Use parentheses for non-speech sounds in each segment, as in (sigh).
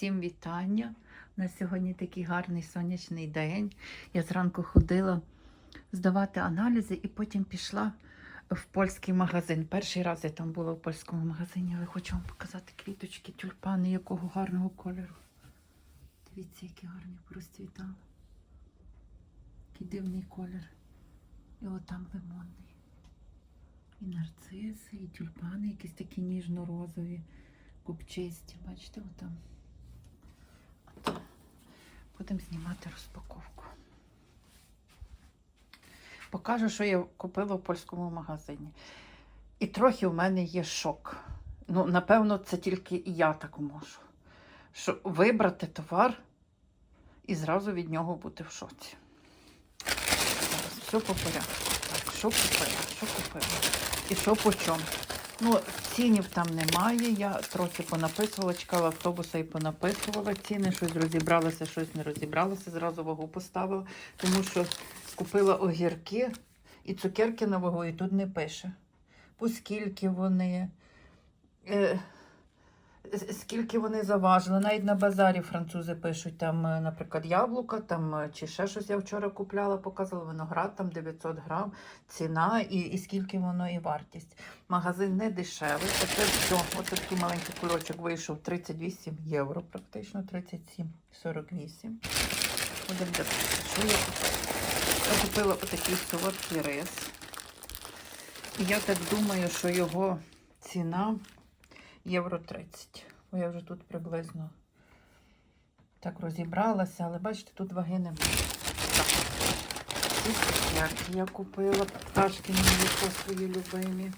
Всім вітання. У нас сьогодні такий гарний сонячний день. Я зранку ходила здавати аналізи і потім пішла в польський магазин. Перший раз я там була в польському магазині, але хочу вам показати квіточки, тюльпани, якого гарного кольору. Дивіться, які гарні розцвітали. Який дивний колір. І отам лимонний. І нарциси, і тюльпани, якісь такі ніжно-розові, купчисті. Бачите, отам. Будемо знімати розпаковку. Покажу, що я купила в польському магазині. І трохи в мене є шок. Ну, напевно, це тільки я так можу. Що вибрати товар і зразу від нього бути в шоці. Зараз все по порядку. Так, що купила, що купила. І що по чому. Ну, цінів там немає. Я трохи понаписувала, чекала автобуса і понаписувала ціни. Щось розібралася, щось не розібралася. Зразу вагу поставила, тому що купила огірки і цукерки на вагу, і тут не пише. Поскільки вони. Е, Скільки вони заважили, навіть на базарі французи пишуть, там, е, наприклад, яблука, там е, чи ще щось я вчора купляла, показувала виноград, там 900 грам, ціна і, і скільки воно і вартість. Магазин не дешевий. Оце все, ось такий маленький кульочок вийшов 38 євро, практично 37,48. Будемо дивитися, що я купила. Я купила отакий солодкий рис. І я так думаю, що його ціна євро 30. Бо я вже тут приблизно так розібралася, але бачите, тут ваги немає. Цукерки я купила. Пташки молоко свої любимі.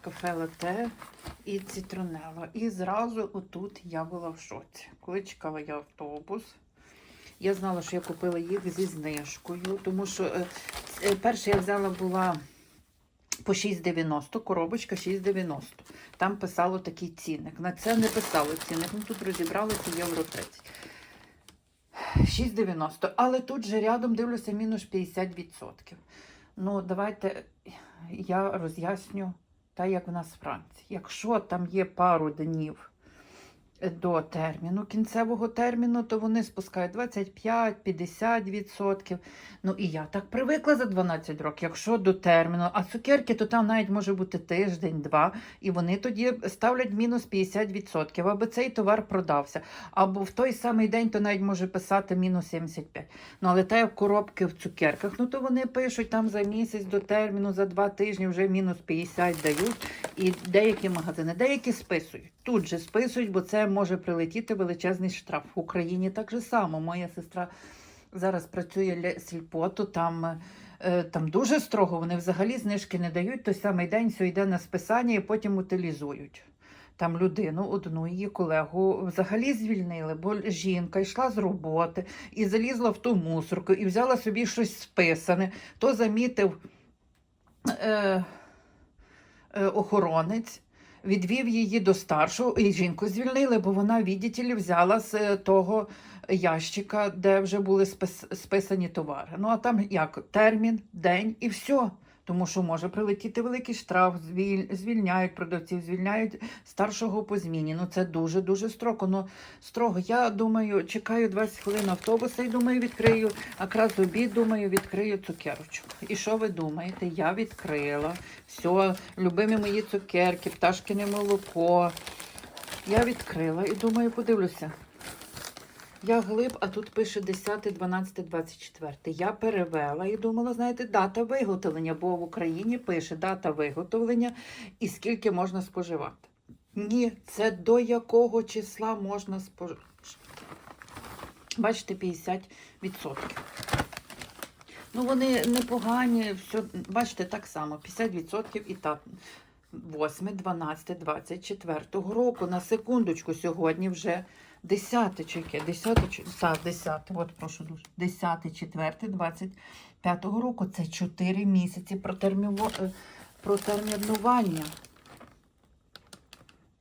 Кафе лате і цитронела. І зразу отут я була в шоці. Коли чекала я автобус, я знала, що я купила їх зі знижкою, тому що е, е, я взяла була по 6,90, коробочка 6,90. Там писало такий цінник. На це не писало цінник. Ну тут розібралися євро 30. 6,90. Але тут же рядом дивлюся мінус 50%. Ну, давайте я роз'ясню, так як в нас в Франції. Якщо там є пару днів до терміну, кінцевого терміну, то вони спускають 25-50%. Ну і я так привикла за 12 років, якщо до терміну, а цукерки, то там навіть може бути тиждень-два, і вони тоді ставлять мінус 50%, аби цей товар продався. Або в той самий день то навіть може писати мінус 75%. Ну, але те, як коробки в цукерках, ну то вони пишуть там за місяць до терміну, за два тижні вже мінус 50 дають. І деякі магазини, деякі списують. Тут же списують, бо це може прилетіти величезний штраф. В Україні так же само. Моя сестра зараз працює сільпоту, там, е, там дуже строго, вони взагалі знижки не дають, той самий день все йде на списання і потім утилізують. Там людину, одну її колегу взагалі звільнили, бо жінка йшла з роботи і залізла в ту мусорку, і взяла собі щось списане, то замітив е, е, охоронець. Відвів її до старшого, і жінку звільнили, бо вона, відділі, взяла з е, того ящика, де вже були спис- списані товари. Ну а там як термін, день і все. Тому що може прилетіти великий штраф, звільняють продавців, звільняють старшого по зміні. Ну це дуже дуже строго. Ну строго. Я думаю, чекаю 20 хвилин автобуса і думаю, відкрию. Якраз обід, думаю, відкрию цукерочок. І що ви думаєте? Я відкрила. Все, любимі мої цукерки, пташкине молоко. Я відкрила і думаю, подивлюся. Я глиб, а тут пише 10, 12, 24. Я перевела і думала, знаєте, дата виготовлення, бо в Україні пише дата виготовлення і скільки можна споживати. Ні, це до якого числа можна споживати. Бачите, 50%. Ну, вони непогані, все, бачите, так само, 50% і так. 8, 12, 24 року. На секундочку, сьогодні вже 10 чи яке? 10, так, 10, от прошу дуже. 10, 4, 25 року. Це 4 місяці протерміво- е, протермінування.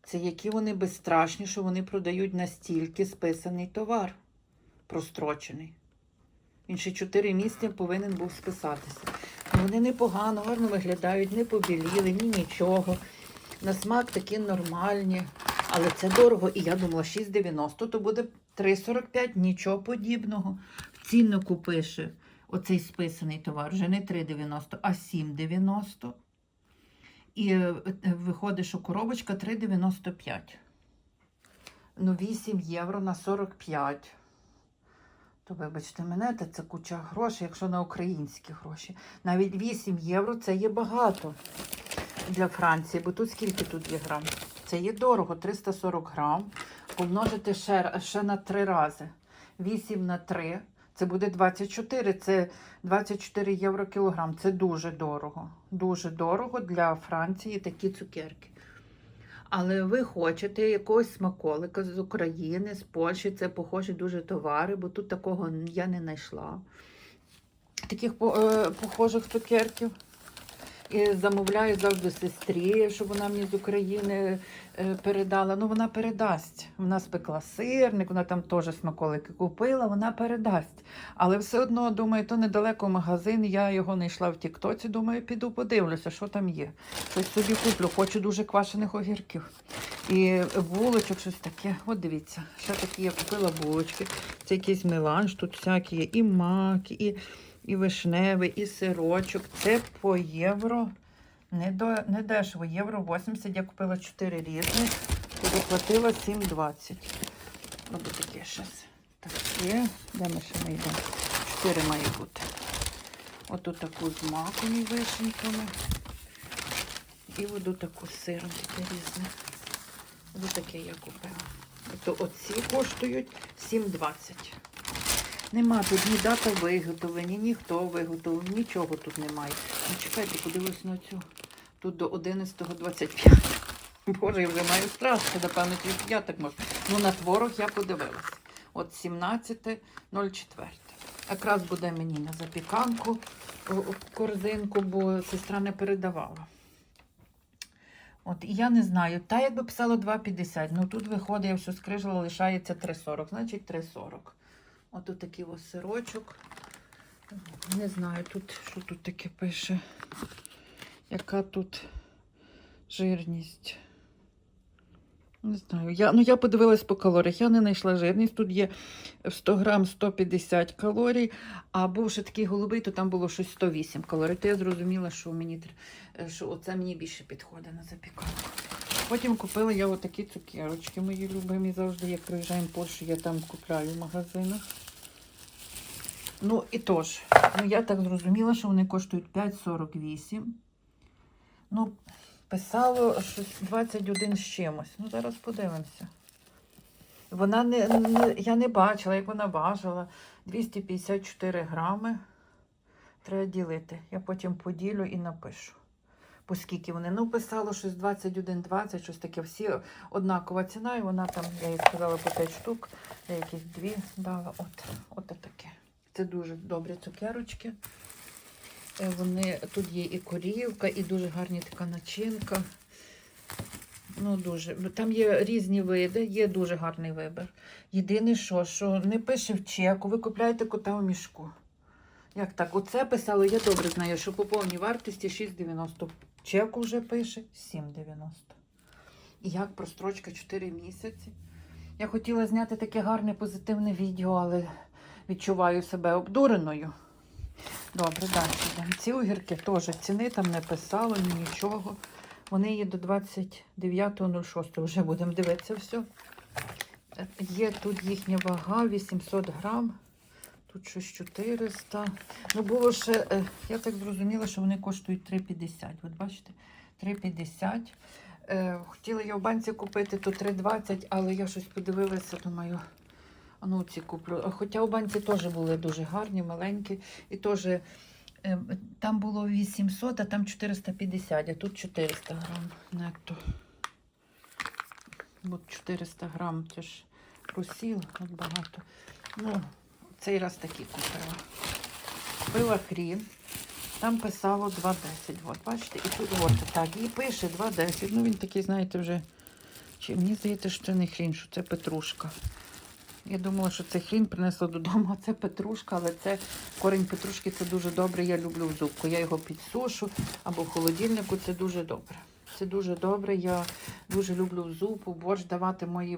Це які вони безстрашні, що вони продають настільки списаний товар, прострочений. Він ще 4 місяці повинен був списатися. Вони непогано, гарно виглядають, не побіліли, ні нічого. На смак такі нормальні. Але це дорого. І я думала, 6,90 то буде 3,45, нічого подібного. В ціннику пише оцей списаний товар, вже не 3,90, а 7,90. І е, е, виходить, що коробочка 3,95. Ну, 8 євро на 45. То, вибачте мене, та це куча грошей, якщо на українські гроші. Навіть 8 євро це є багато для Франції, бо тут скільки тут є грам? Це є дорого, 340 грам. Помножити ще, ще на 3 рази. 8 на 3, це буде 24. Це 24 євро кілограм. Це дуже дорого. Дуже дорого для Франції такі цукерки. Але ви хочете якогось смаколика з України, з Польщі, це похожі дуже товари, бо тут такого я не знайшла. Таких е, похожих цукерків. І замовляю завжди сестрі, щоб вона мені з України е, передала. Ну, вона передасть. Вона спекла сирник, вона там теж смаколики купила, вона передасть. Але все одно, думаю, то недалеко магазин. Я його знайшла в Тіктоці. Думаю, піду подивлюся, що там є. Щось собі куплю. Хочу дуже квашених огірків. І булочок, щось таке. От дивіться, ще такі я купила булочки. Це якийсь меланж, тут всякі є і маки, і і вишневий, і сирочок. Це по євро. Не, до, не дешево, євро 80. Я купила 4 різних, то заплатила 7,20. Ось таке щось. Таке. Де ми ще не йдемо? 4 має бути. Отут таку з маком і вишеньками. І воду таку з сиром. Ось таке я купила. Тобто оці коштують 7,20. Нема тут ні дата виготовлення, ні хто нічого тут немає. Ну, чекайте, подивлюсь на цю. Тут до 11.25. Боже, я вже маю страх, що напевно тільки я так можу. Ну, на творог я подивилась. От 17.04. Якраз буде мені на запіканку корзинку, бо сестра не передавала. От, і я не знаю, та якби писала 2,50, ну тут виходить, я все скрижила, лишається 3,40, значить 3,40. От такий ось сирочок. Не знаю, тут що тут таке пише. Яка тут жирність? Не знаю. Я, ну, я подивилась по калоріях. Я не знайшла жирність. Тут є 100 грам 150 калорій, а був ще такий голубий, то там було щось 108 калорій. То я зрозуміла, що мені що оце мені більше підходить на запіканку. Потім купила я отакі цукерочки, мої любимі завжди, як приїжджаємо в Польщу, я там купляю в магазинах. Ну і тож, ну я так зрозуміла, що вони коштують 5,48. Ну, писало щось 21 з чимось. Ну, зараз подивимося. Вона не, не я не бачила, як вона важила. 254 грами. Треба ділити. Я потім поділю і напишу. По скільки вони. Ну, писало щось 21,20, щось таке. Всі однакова ціна, і вона там, я їй сказала, по 5 штук, я якісь дві дала. От, от таке. Це дуже добрі цукерочки. Е, Вони, тут є і корівка, і дуже гарна така начинка. Ну, дуже. Там є різні види, є дуже гарний вибір. Єдине, що, що не пише в чеку, ви купляєте кота в мішку. Як так? Оце писало, я добре знаю, що по повній вартості 6,90. Чеку вже пише 7,90. І як прострочка 4 місяці. Я хотіла зняти таке гарне позитивне відео, але відчуваю себе обдуреною. Добре, далі. Ці огірки теж ціни там не писало, ні нічого. Вони є до 29.06. Вже будемо дивитися все. Е, Є тут їхня вага 800 грам. Тут щось 400. Ну, було ще, е, я так зрозуміла, що вони коштують 3,50. От бачите, 3,50. Е, Хотіла я в банці купити, то 3,20, але я щось подивилася, думаю, ну ці куплю. Хоча у банці теж були дуже гарні, маленькі. І теж е, там було 800, а там 450, а тут 400 грам нетто. От 400 грам, це ж просіл, от багато. Ну, цей раз такі купила. Купила хрін. Там писало 2,10. От, бачите, і тут от так. І пише 2,10. Ну він такий, знаєте, вже. Чи мені здається, що це не хрін, що це петрушка. Я думала, що це хрін принесла додому, а це петрушка, але це корінь петрушки це дуже добре. Я люблю в зубку. Я його підсушу або в холодильнику, це дуже добре. Це дуже добре. Я дуже люблю зупу, борщ давати мої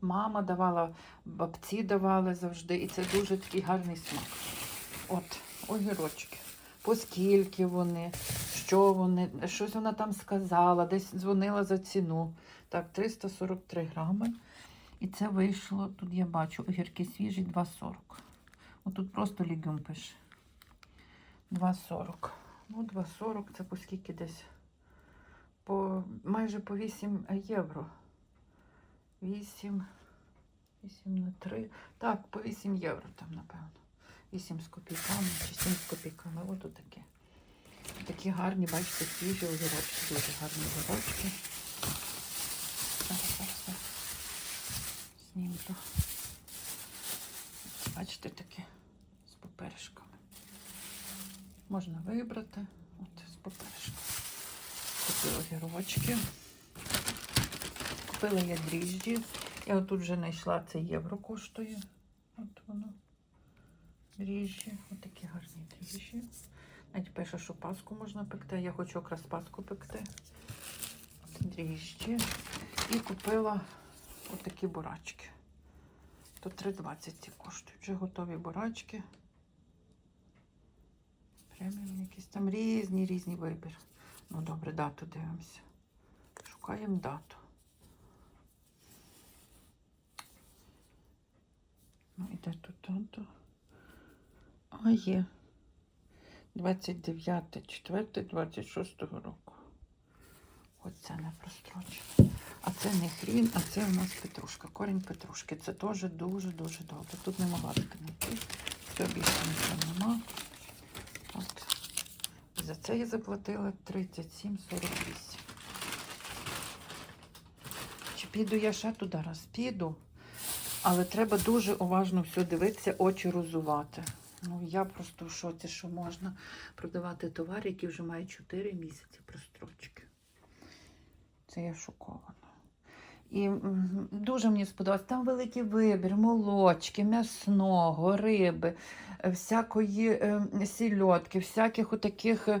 мама давала, бабці давали завжди. І це дуже такий гарний смак. От, огірочки. Поскільки вони, що вони, щось вона там сказала, десь дзвонила за ціну. Так, 343 грами. І це вийшло, тут я бачу, огірки свіжі 2,40. Отут просто легюм пише. 2,40. Ну, 2,40 це по скільки десь? По, майже по 8 євро. 8, 8 на 3. Так, по 8 євро там, напевно. 8 з копійками чи 7 з копійками. Ось такі. Такі гарні, бачите, свіжі огірочки. Дуже гарні огірочки. Зараз, зараз, зараз. Знімлю. Бачите, такі з поперешками. Можна вибрати. От з поперешками. Такі огірочки. Купила я дріжджі. Я отут вже знайшла це євро коштує. От воно. Дріжджі. Отакі гарні дріжджі. Навіть пише, що паску можна пекти. Я хочу якраз паску пекти. От дріжджі. І купила отакі бурачки. То 3,20 ці коштують. Вже готові бурачки. Преміум якісь там різні, різні вибір. Ну добре, дату дивимося. Шукаємо дату. Ну, і де тут дата? А, є. 29 4 26 року. Оце не прострочено. А це не хрін, а це у нас петрушка. Корінь петрушки. Це теж дуже-дуже добре. Тут не могла знайти. Все більше нічого нема. От. За це я заплатила 37,48. Чи піду я ще туди раз? Піду. Але треба дуже уважно все дивитися, очі розувати. Ну, я просто в шоці, що можна продавати товар, який вже має 4 місяці прострочки. Це я шокована. І дуже мені сподобалось. Там великий вибір молочки, м'ясного, риби, всякої е, сільотки, всяких отаких е,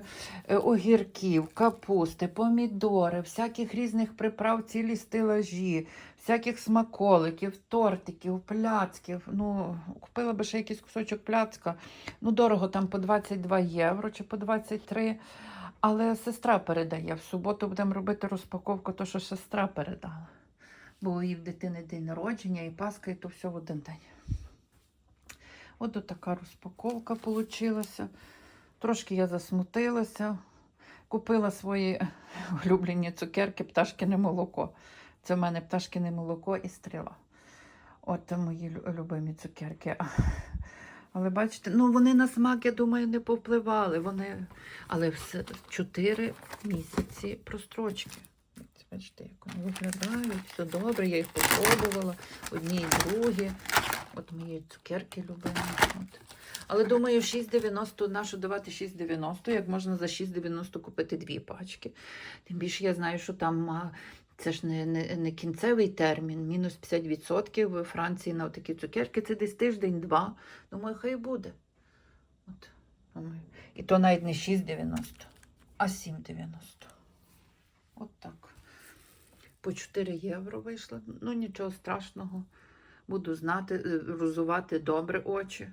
огірків, капусти, помідори, всяких різних приправ, цілі стелажі, всяких смаколиків, тортиків, пляцків. Ну, купила би ще якийсь кусочок пляцка. Ну, дорого там по 22 євро чи по 23. Але сестра передає. В суботу будемо робити розпаковку, то що сестра передала. Бо її в дитини день народження, і Пасха, і то все в один день. От така розпаковка вийшла. Трошки я засмутилася. Купила свої (laughs) улюблені цукерки, пташкине молоко. Це в мене пташкине молоко і стріла. От мої любимі цукерки. (laughs) Але бачите, ну вони на смак, я думаю, не повпливали. Вони... Але все 4 місяці прострочки. Бачите, як вони виглядають, все добре, я їх попробувала. Одні і другі. От мої цукерки любимі. От. Але думаю, 6,90, нащо давати 6,90, як можна за 6,90 купити дві пачки. Тим більше я знаю, що там це ж не, не, не кінцевий термін, мінус 50% в Франції на такі цукерки. Це десь тиждень-два. Думаю, хай буде. От, думаю. І то навіть не 6,90, а 7,90. От так. По 4 євро вийшло. Ну, нічого страшного. Буду знати, е, розувати добре очі.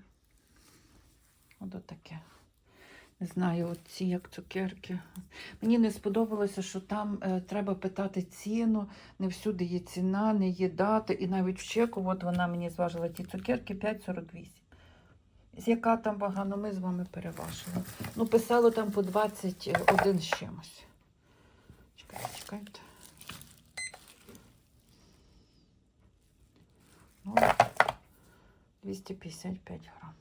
От таке. Не знаю, оці як цукерки. Мені не сподобалося, що там е, треба питати ціну, не всюди є ціна, не є дати. І навіть в чеку, от вона мені зважила ті цукерки 5,48. З яка там вага, ну ми з вами переважили. Ну, писало там по 21 з чимось. Чекайте, чекайте. 255 грам.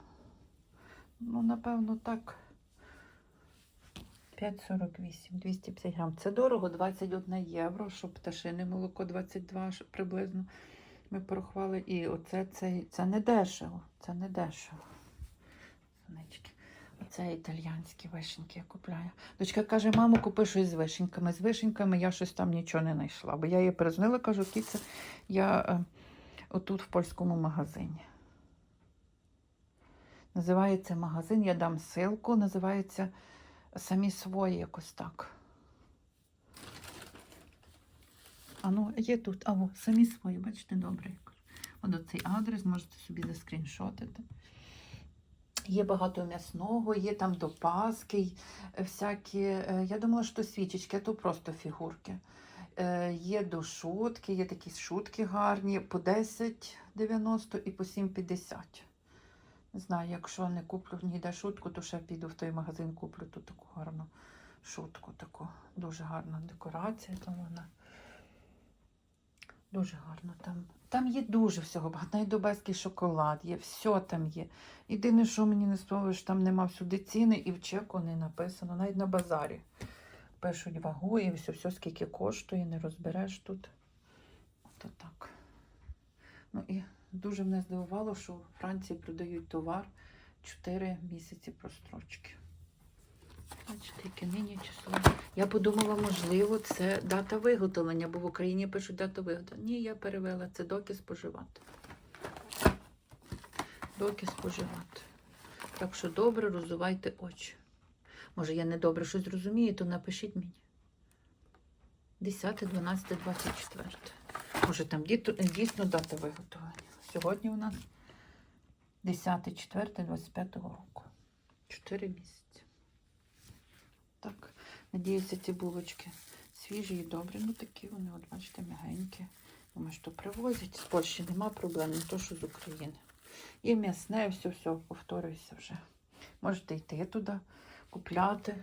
Ну, напевно, так. 5,48, 250 грам. Це дорого, 21 євро, щоб пташине молоко 22 приблизно. Ми порахували. І оце це, це не дешево. Це не дешево. Сонечки. Оце італіянські вишеньки я купляю. Дочка каже, мамо, купи щось з вишеньками. З вишеньками я щось там нічого не знайшла. Бо я її перезвонила, кажу, кіця, я е, отут в польському магазині. Називається магазин, я дам ссылку, називається самі свої якось так. А ну, є тут. А во, самі свої, бачите, добре. От цей адрес можете собі заскріншотити. Є багато м'ясного, є там до Паски, е, всякі. е, Я думала, що свічечки, а то просто фігурки. Е, Є до шутки, є такі шутки гарні по 10,90 і по 7,50. Не знаю, якщо не куплю ніде шутку, то ще піду в той магазин, куплю тут таку гарну шутку. Таку. Дуже гарна декорація там вона. Дуже гарно там. Там є дуже всього багато. Дубайський шоколад є, все там є. Єдине, що мені не сподобалось, там нема всюди ціни і в чеку не написано, навіть на базарі. Пишуть вагу і все, все скільки коштує, не розбереш тут. Ото так. Ну і дуже мене здивувало, що в Франції продають товар 4 місяці прострочки. Бачите, яке нині число. Я подумала, можливо, це дата виготовлення, бо в Україні пишуть дату виготовлення. Ні, я перевела це доки споживати. Доки споживати. Так що добре розувайте очі. Може, я не добре щось розумію, то напишіть мені. 10, 12, 24. Може, там дійсно дата виготовлення. Сьогодні у нас 10, 4, 25 року. 4 місяці. Так, надіюся, ці булочки свіжі і добрі. Ну такі вони, от бачите, м'ягенькі. Думаю, що привозять. З Польщі нема проблем, не то, що з України. І м'ясне, все, все, повторююся вже. Можете йти туди, купляти.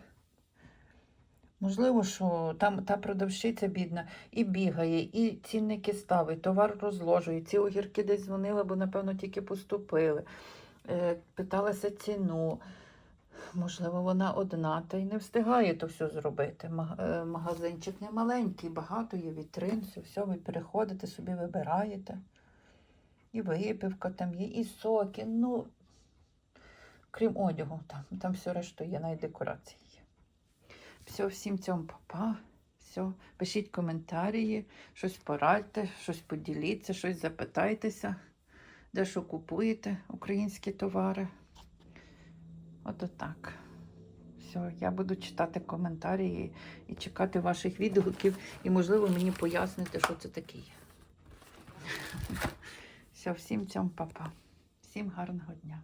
Можливо, що там та продавщиця бідна і бігає, і цінники ставить, товар розложує. Ці огірки десь дзвонила, бо, напевно, тільки поступили. Е, питалася ціну. Можливо, вона одна та й не встигає то все зробити. Е, Магазинчик не маленький, багато є вітрин, все, все, ви переходите, собі вибираєте. І випивка там є, і соки. Ну, крім одягу, там, там все решта є, навіть декорації є. Все, всім цьому папа. Все, пишіть коментарі, щось порадьте, щось поділіться, щось запитайтеся, де що купуєте, українські товари. Ото так. Все, я буду читати коментарі і, і чекати ваших відгуків, і, можливо, мені поясните, що це таке є. Все, всім цьому папа. Всім гарного дня.